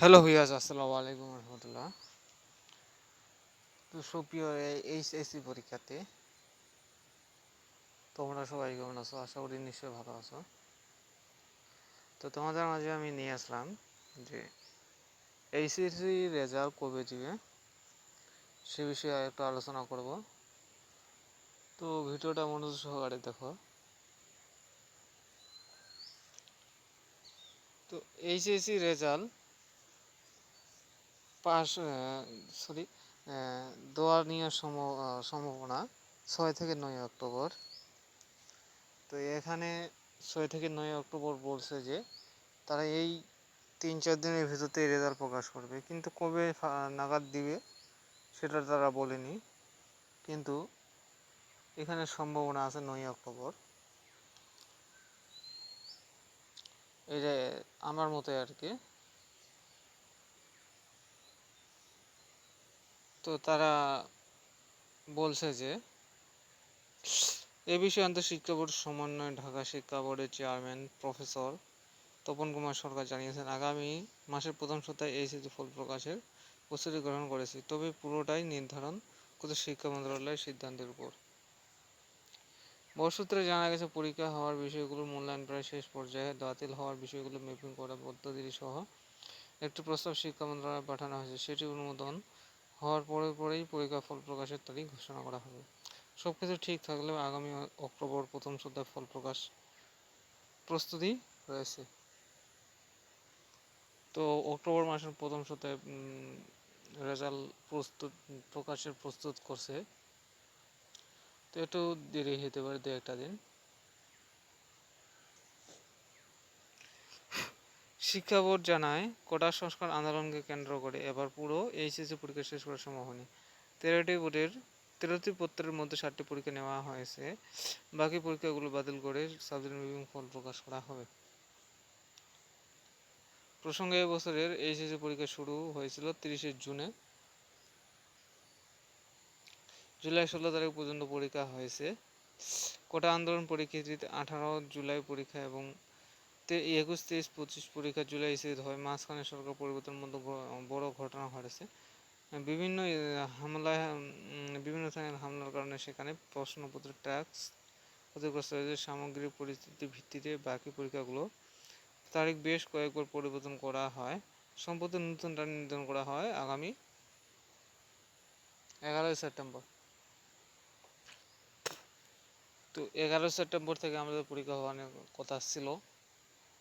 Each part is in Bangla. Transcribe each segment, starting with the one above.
হ্যালো ভিয়াজ আসসালামু আলাইকুম রহমতুল্লাহ তো সুপ্রিয় এইচএসসি পরীক্ষাতে তোমরা সবাই কেমন আছো? আশা করি নিশ্চয়ই ভালো আছো। তো তোমাদের মাঝে আমি নিয়ে আসলাম যে এইচএসসি রেজাল্ট কবে দিবে সে বিষয়ে একটু আলোচনা করব। তো ভিডিওটা মনোযোগ সহকারে দেখো। তো এইচএসসি রেজাল্ট পাস সরি দোয়া নেওয়ার সম্ভাবনা ছয় থেকে নয় অক্টোবর। তো এখানে ছয় থেকে নয় অক্টোবর বলছে যে, তারা এই তিন চার দিনের ভিতরতে রেজাল্ট প্রকাশ করবে। কিন্তু কবে নাগাদ দিবে সেটা তারা বলেনি। কিন্তু এখানে সম্ভাবনা আছে নয় অক্টোবর। এটা আমার মতে আর কি। তো তারা বলছে যে, এ বিষয়ে আন্তঃশিক্ষা বোর্ড সমন্বয় ঢাকা শিক্ষা বোর্ডের চেয়ারম্যান প্রফেসর তপন কুমার সরকার জানিয়েছেন, আগামী মাসের প্রথম সপ্তাহে এইচএসসি ফল প্রকাশের প্রস্তুতি গ্রহণ করেছি, তবে পুরোটাই নির্ধারণ করতে শিক্ষা মন্ত্রণালয়ের সিদ্ধান্তের উপর। বসূত্রে জানা গেছে, পরীক্ষা হওয়ার বিষয়গুলো মূল্যায়ন প্রায় শেষ পর্যায়ে, বাতিল হওয়ার বিষয়গুলো ম্যাপিং করা পদ্ধতি সহ একটি প্রস্তাব শিক্ষা মন্ত্রণালয়ে পাঠানো হয়েছে। সেটি অনুমোদন হওয়ার পরে পরেই পরীক্ষা ফল প্রকাশের তারিখ ঘোষণা করা হবে। সব কিছু ঠিক থাকলেও আগামী অক্টোবর প্রথম সপ্তাহে ফল প্রকাশ প্রস্তুতি রয়েছে। তো অক্টোবর মাসের প্রথম সপ্তাহে রেজাল্ট প্রস্তুত, প্রকাশের প্রস্তুত করছে। তো একটু দেরি হতে পারে দু একটা দিন। শিক্ষা বোর্ড জানায়, কোটা সংস্কার আন্দোলনকে কেন্দ্র করে এবার পুরো এইচএসসি পরীক্ষা শেষ করার সম্ভব হয়নি তেরোটি বোর্ডের, তেরোটি পত্রের মধ্যে সাতটি পরীক্ষা নেওয়া হয়েছে। বাকি পরীক্ষাগুলো বাতিল করে সাবজেক্ট ফল প্রকাশ করা হবে। প্রসঙ্গে এবছরের এইচএসসি পরীক্ষা শুরু হয়েছিল তিরিশে জুনে। জুলাই ষোলো তারিখ পর্যন্ত পরীক্ষা হয়েছে। কোটা আন্দোলন পরীক্ষিত আঠারো জুলাই পরীক্ষা এবং একুশ, তেইশ, পঁচিশ পরীক্ষা জুলাই স্থিত হয় মাঝখানে সরকার পরিবর্তনের মতো বড় ঘটনা ঘটেছে। বিভিন্ন হামলায় বিভিন্ন ধরনের হামলার কারণে সেখানে প্রশ্নপত্র, ট্যাক্স ক্ষতিগ্রস্ত হয়েছে। সামগ্রিক পরিস্থিতির ভিত্তিতে বাকি পরীক্ষাগুলো তারিখ বেশ কয়েকবার পরিবর্তন করা হয়। সম্প্রতি নতুন তারিখ নির্ধারণ করা হয় আগামী এগারোই সেপ্টেম্বর। তো এগারোই সেপ্টেম্বর থেকে আমাদের পরীক্ষা হওয়ার কথা ছিল।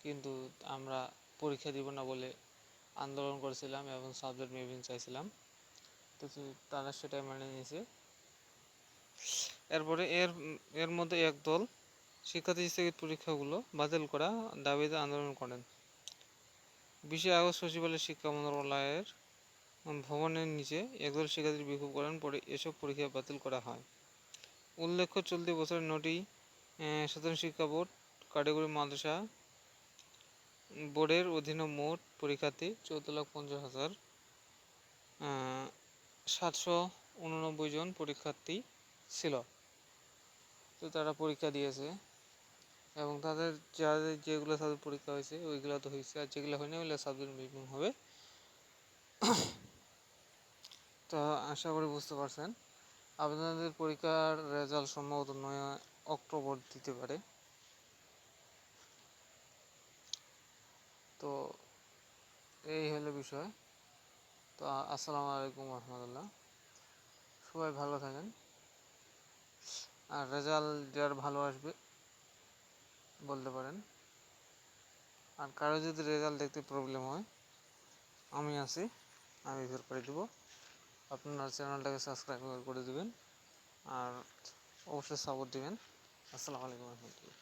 কিন্তু আমরা পরীক্ষা দিব না বলে আন্দোলন করেছিলাম এবং সাবজেক্ট মেভিং চাইছিলাম। তো তারা সেটাই মানে নিয়েছে। এরপরে এর এর মধ্যে একদল শিক্ষার্থী স্থগিত পরীক্ষাগুলো বাতিল করা দাবিতে আন্দোলন করেন। বিশে আগস্ট সচিবালয় শিক্ষা মন্ত্রণালয়ের ভবনের নিচে একদল শিক্ষার্থী বিক্ষোভ করেন, পরে এসব পরীক্ষা বাতিল করা হয়। উল্লেখ্য, চলতি বছরের নটি সাধারণ শিক্ষা বোর্ড, কারিগরি মাদ্রাসা বোর্ডের অধীনে মোট পরীক্ষার্থী চৌদ্দ লাখ পঞ্চাশ হাজার সাতশো উননব্বই জন পরীক্ষার্থী ছিল। তো তারা পরীক্ষা দিয়েছে এবং তাদের যাদের যেগুলো তাদের পরীক্ষা হয়েছে, ওইগুলো তো হয়েছে। আর যেগুলো হয়নি, ওইগুলো সাবজেক্ট বিভিন্ন হবে। তো আশা করি বুঝতে পারছেন। আপনাদের পরীক্ষার রেজাল্ট সম্ভবত নয়, অক্টোবর দিতে পারে। তো এই হলো বিষয়। তো আসসালামু আলাইকুম রহমতুল্লাহ সবাই ভালো থাকেন। আর রেজাল্ট যার ভালো আসবে বলতে পারেন। আর কারও যদি রেজাল্ট দেখতে প্রবলেম হয়, আমি আছি, আমি বের করে দেবো। আপনার চ্যানেলটাকে সাবস্ক্রাইব করে দেবেন। আর অবশ্যই সাপোর্ট দেবেন। আসসালামু আলাইকুম রহমতুল্লাহ